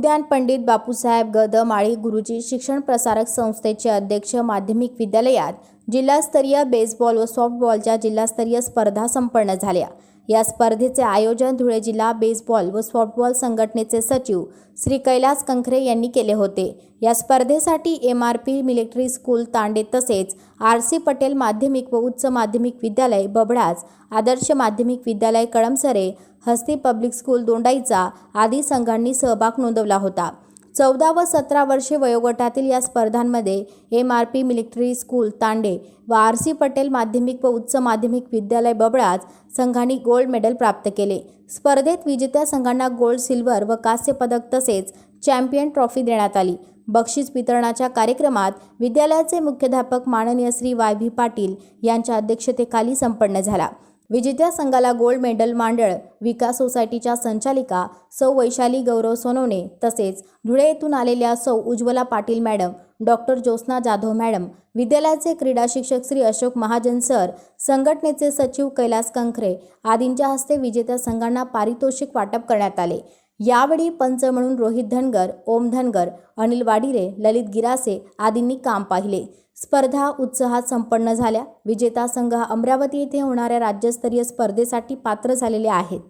उद्यान पंडित बापूसाहेब गद माळी गुरुजी शिक्षण प्रसारक संस्थेचे अध्यक्ष माध्यमिक विद्यालयात जिल्हास्तरीय बेसबॉल व सॉफ्टबॉलच्या जिल्हास्तरीय स्पर्धा संपन्न झाल्या. या स्पर्धेचे आयोजन धुळे जिल्हा बेसबॉल व सॉफ्टबॉल संघटनेचे सचिव श्री कैलास कंखरे यांनी केले होते. या स्पर्धेसाठी M R P military school Tande तसेच आर सी पटेल माध्यमिक व उच्च माध्यमिक विद्यालय बबडाच आदर्श माध्यमिक विद्यालय कळमसरे हस्ती पब्लिक स्कूल दोंडाईचा आदी संघांनी सहभाग नोंदवला होता. चौदा व सतरा वर्षे वयोगटातील या स्पर्धांमध्ये M R P military school Tande व आर सी पटेल माध्यमिक व उच्च माध्यमिक विद्यालय बबळाज संघांनी गोल्ड मेडल प्राप्त केले. स्पर्धेत विजेत्या संघांना गोल्ड सिल्वर व कांस्य पदक तसेच चॅम्पियन ट्रॉफी देण्यात आली. बक्षीस वितरणाच्या कार्यक्रमात विद्यालयाचे मुख्याध्यापक माननीय श्री वाय व्ही पाटील यांच्या अध्यक्षतेखाली संपन्न झाला. विजेत्या संघाला गोल्ड मेडल मांडळ विकास सोसायटीच्या संचालिका सौ वैशाली गौरव सोनवणे तसेच धुळे येथून आलेल्या सौ Ujjwala Patil madam doctor Jyotsna Jadhav madam विद्यालयाचे क्रीडा शिक्षक श्री अशोक महाजन सर संघटनेचे सचिव कैलास कंखरे आदींच्या हस्ते विजेत्या संघांना पारितोषिक वाटप करण्यात आले. यावेळी पंच म्हणून रोहित धनगर ओम धनगर अनिल वाडिरे ललित गिरासे आदींनी काम पाहिले. स्पर्धा उत्साहात संपन्न झाल्या. विजेता संघ हा अमरावती येथे होणाऱ्या राज्यस्तरीय स्पर्धेसाठी पात्र झालेले आहेत.